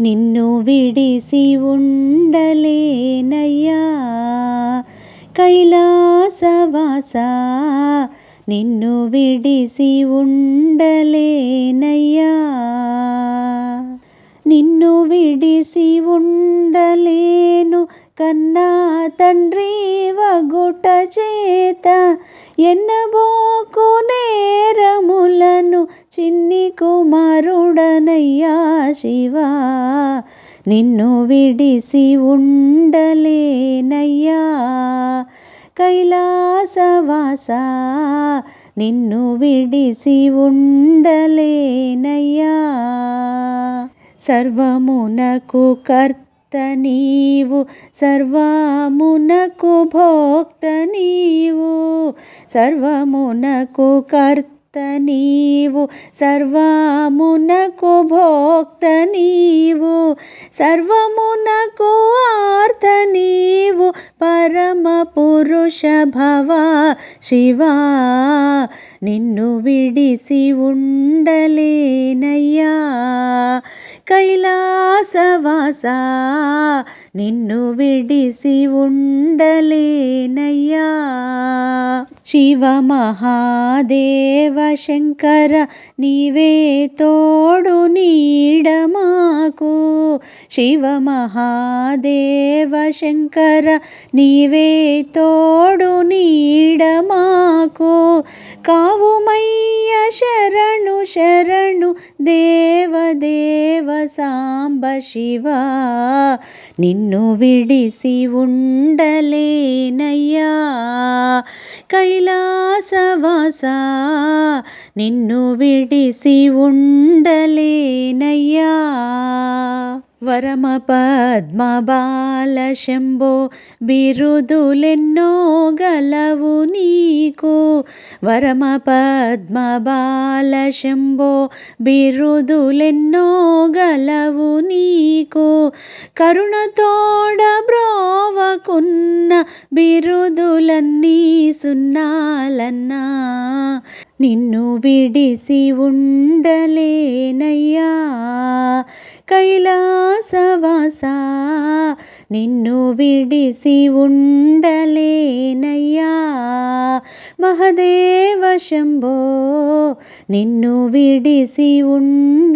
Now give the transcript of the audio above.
నిన్ను విడిసి ఉండలేనయ్యా. కైలాసవాస నిన్ను విడిసి ఉండలేనయ్యా. నిన్ను విడిసి ఉండలేను కన్నా తండ్రి వగుట చేత ఎన్నబోకు నేరములను చిన్ని కుమారుడనయ్యా శివా. నిన్ను విడిసి ఉండలేనయ్యా. కైలాసవాస నిన్ను విడిసి ఉండలేనయ్యా. సర్వమునకు కర్త నీవు సర్వమునకు భోక్త నీవు సర్వమునకు కర్త భోక్త నీవు సర్వమునకు భోక్త నీవు సర్వమునకు ఆర్త నీవు పరమ పురుష భవ శివా. నిన్ను విడిసి ఉండలేనయ్యా. కైలా కైలాసవాస నిన్ను విడిసి ఉండలేనయ్యా. శివ మహాదేవ శంకర నీవే తోడు నీ శివ మహాదేవ శంకర నీవే తోడు నీడమాకు కావుమయ్య శరణు శరణు దేవ దేవ సాంబ శివ నిన్ను విడిసి ఉండలేనయ్యా కైలాసవాస నిన్ను విడిసి ఉండలేనయ్యా వరమ పద్మ బాల శంభో బిరుదులెన్నో గలవు నీకు. వరమ పద్మ బాల శంభో బిరుదులెన్నో గలవు నీకు. కరుణతోడ బ్రోవకున్న బిరుదులన్నీ సున్నాలన్నా. నిన్ను విడిసి ఉండలేనయ్యా. కైలాసవాస నిన్ను విడిసి ఉండలేనయ్యా. మహదేవ శంభో నిన్ను విడిసి ఉండలేనయ్యా.